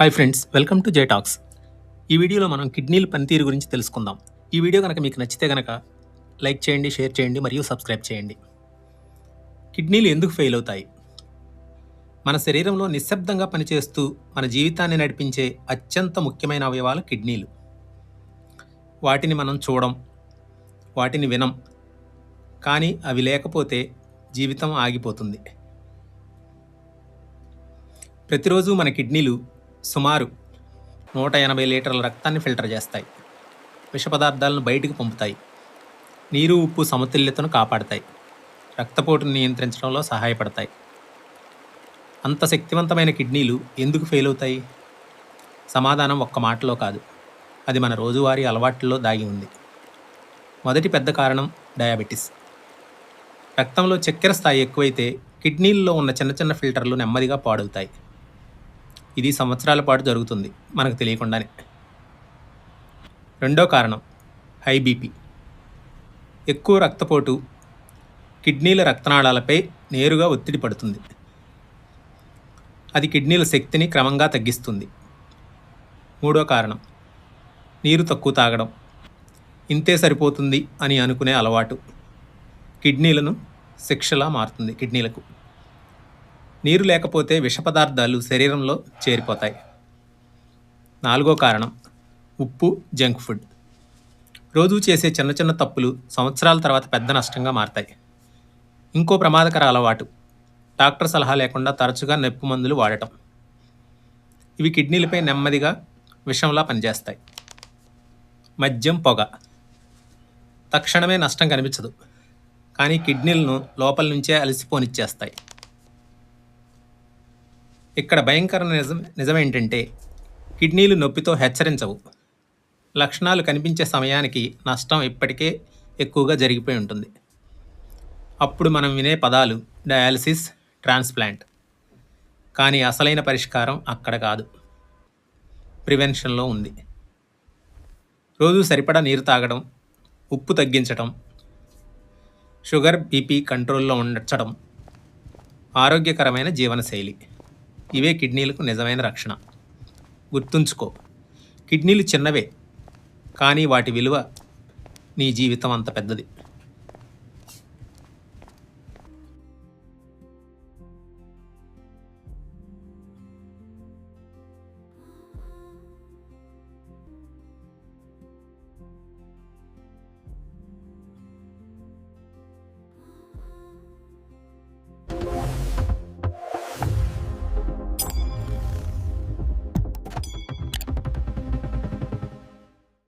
Hi friends welcome to JTalks. ఈ వీడియోలో మనం కిడ్నీల పనితీరు గురించి తెలుసుకుందాం. ఈ వీడియో కనుక మీకు నచ్చితే కనుక లైక్ చేయండి షేర్ చేయండి మరియు సబ్స్క్రైబ్ చేయండి. కిడ్నీలు ఎందుకు ఫెయిల్ అవుతాయి? మన శరీరంలో నిశ్శబ్దంగా పనిచేస్తూ మన జీవితాన్ని నడిపించే అత్యంత ముఖ్యమైన అవయవాలు కిడ్నీలు. వాటిని మనం చూడం వాటిని వినం కానీ అవి లేకపోతే జీవితం ఆగిపోతుంది. ప్రతిరోజు మన కిడ్నీలు సుమారు నూట ఎనభై లీటర్ల రక్తాన్ని ఫిల్టర్ చేస్తాయి. విష పదార్థాలను బయటికి పంపుతాయి. నీరు ఉప్పు సమతుల్యతను కాపాడతాయి. రక్తపోటును నియంత్రించడంలో సహాయపడతాయి. అంత శక్తివంతమైన కిడ్నీలు ఎందుకు ఫెయిల్ అవుతాయి సమాధానం ఒక్క మాటలో కాదు. అది మన రోజువారీ అలవాట్లలో దాగి ఉంది. మొదటి పెద్ద కారణం డయాబెటిస్. రక్తంలో చక్కెర స్థాయి ఎక్కువైతే కిడ్నీల్లో ఉన్న చిన్న చిన్న ఫిల్టర్లు నెమ్మదిగా పాడవుతాయి. ఇది సంవత్సరాల పాటు జరుగుతుంది మనకు తెలియకుండానే. రెండో కారణం హై బీపీ. ఎక్కువ రక్తపోటు కిడ్నీల రక్తనాళాలపై నేరుగా ఒత్తిడి పడుతుంది. అది కిడ్నీల శక్తిని క్రమంగా తగ్గిస్తుంది. మూడో కారణం నీరు తక్కువ తాగడం. ఇంతే సరిపోతుంది అని అనుకునే అలవాటు. కిడ్నీలను శిక్షలా మారుతుంది కిడ్నీలకు. నీరు లేకపోతే విష పదార్థాలు శరీరంలో చేరిపోతాయి. నాలుగో కారణం ఉప్పు జంక్ ఫుడ్. రోజు చేసే చిన్న చిన్న తప్పులు సంవత్సరాల తర్వాత పెద్ద నష్టంగా మారతాయి. ఇంకో ప్రమాదకర అలవాటు డాక్టర్ సలహా లేకుండా తరచుగా నొప్పి మందులు వాడటం. ఇవి కిడ్నీలపై నెమ్మదిగా విషంలా పనిచేస్తాయి. మద్యం పొగ. తక్షణమే నష్టం కనిపించదు. కానీ కిడ్నీలను లోపల నుంచే అలసిపోనిచ్చేస్తాయి. ఇక్కడ భయంకర నిజం నిజమేంటంటే కిడ్నీలు నొప్పితో హెచ్చరించవు. లక్షణాలు కనిపించే సమయానికి నష్టం ఇప్పటికే ఎక్కువగా జరిగిపోయి ఉంటుంది. అప్పుడు మనం వినే పదాలు డయాలసిస్ ట్రాన్స్ప్లాంట్. కానీ అసలైన పరిష్కారం అక్కడ కాదు. ప్రివెన్షన్లో ఉంది. రోజు సరిపడా నీరు తాగడం ఉప్పు తగ్గించడం షుగర్ బీపీ కంట్రోల్లో ఉంచడం ఆరోగ్యకరమైన జీవనశైలి. ఇవే కిడ్నీలకు నిజమైన రక్షణ. గుర్తుంచుకో కిడ్నీలు చిన్నవే కానీ వాటి విలువ నీ జీవితం అంత పెద్దది.